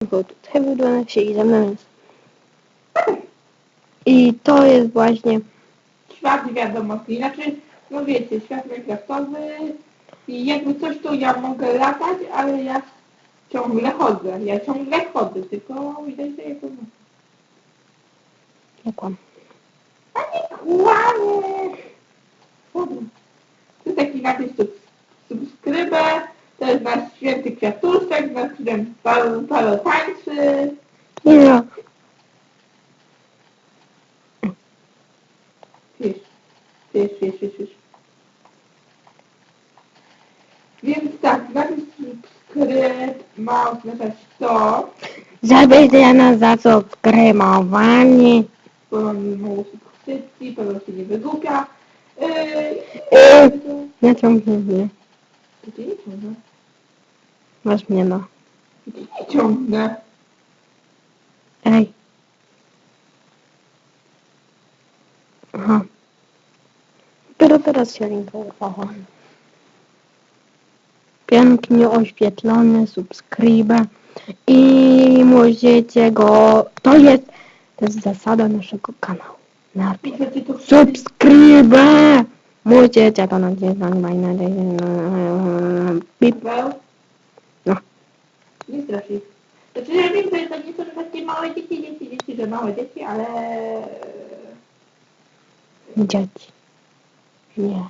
bo tutaj wygląda się i ze mną jest. I to jest właśnie Świat wiadomości. Znaczy, no wiecie, świat minecraftowy i jakby coś tu ja mogę latać, ale ja ciągle chodzę. Ja ciągle chodzę, tylko widać, że jako... nie kłam. A nie kłamie! Dobra. To jest taki napis sub, subskrybę. To jest nasz święty kwiatuszek, na którym Paweł, Paweł tańczy. Nie, Wiesz, wiesz, wiesz, wiesz, wiesz. Więc tak, napis subskryb ma oznaczać to, żeby dla nas zasubskrybowani. bo mamy mało subskrypcji, Paweł się nie wygłupia. Yy, Yy. Nie ciągnie mnie. Gdzie nie ciągnę? Masz mnie no. Ciągnę? Ej. Aha. Dopiero teraz się linkowała. Pięknie oświetlony, subskryba i możecie go... To jest, to jest zasada naszego kanału. Najpierw subskryba! Możecie to nacisnąć, na Pip. Paweł? Nie strasz ich. Znaczy, ja wiem, że to nie są takie małe dzieci, dzieci, dzieci, że małe dzieci, ale... Dzieci. Nie.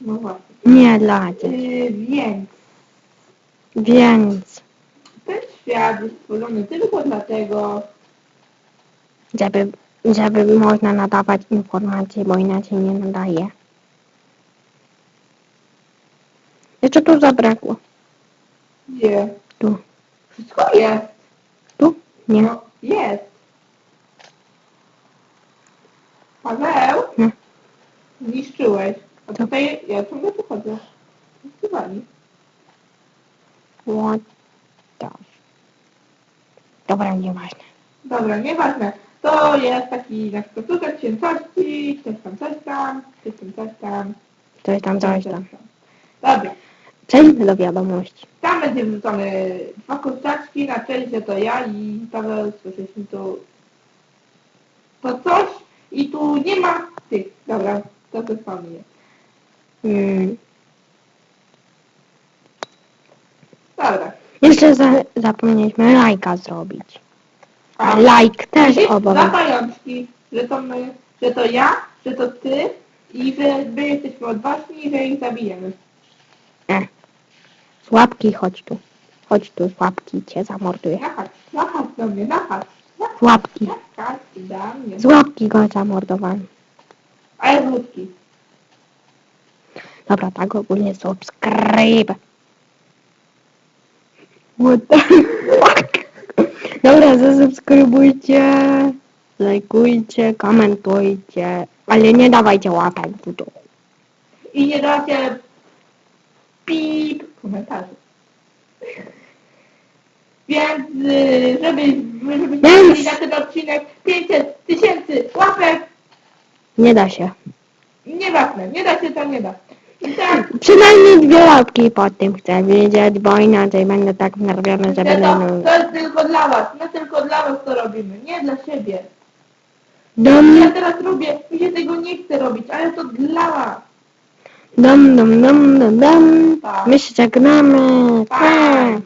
No właśnie. Nie dla dzieci. Yy, więc Więc, ten świat jest stworzony tylko dlatego, żeby, żeby można nadawać informacje, bo inaczej nie nadaje. Jeszcze tu zabrakło. gdzie Tu. wszystko jest. Tu? Nie. No, jest. Paweł, Nie. zniszczyłeś. A Co? tutaj ja ciągle tu chodzę. Zniszczywali. What the... Dobra, nieważne. Dobra, nieważne. To jest taki nasz placówek świętości, coś tam, coś tam, coś tam, coś tam. Coś tam, coś tam. Dobra. Przejdźmy do wiadomości. Tam będzie wrzucone dwa kurczaczki, na szczęście to ja i Paweł słyszeliśmy tu to coś i tu nie ma tych. Dobra, to to samo jest. Mm. Dobra. Jeszcze za, zapomnieliśmy lajka zrobić. A like też widzisz, Dwa pajączki, że to my, że to ja, że to ty i że my jesteśmy odważni i że ich zabijemy. E. Słabki, chodź tu. Chodź tu, słabki cię zamorduję. Nachać, nachać do mnie, nachać. Słabki. Nachać do mnie. Słabki go zamordowałem. A ja wódki. Dobra, tak ogólnie subskryb. What the fuck? Dobra, zasubskrybujcie, lajkujcie, komentujcie, ale nie dawajcie łapek w dół. I nie dacie pip komentarzy. Więc y, żeby, Więc- mieli na ten odcinek 500 tysięcy łapek, Nie da się. nieważne, nie da się to nie da. I tak, Przynajmniej dwie łapki po tym chcę wiedzieć, bo inaczej będę tak wnerwiony, że będę... to, No, to jest tylko dla was, my tylko dla was to robimy, nie dla siebie. do Ja mnie, teraz robię, mi się tego nie chce robić, ale to dla was. Dom, dom, dom, dom. Pa. My się żegnamy. Pa.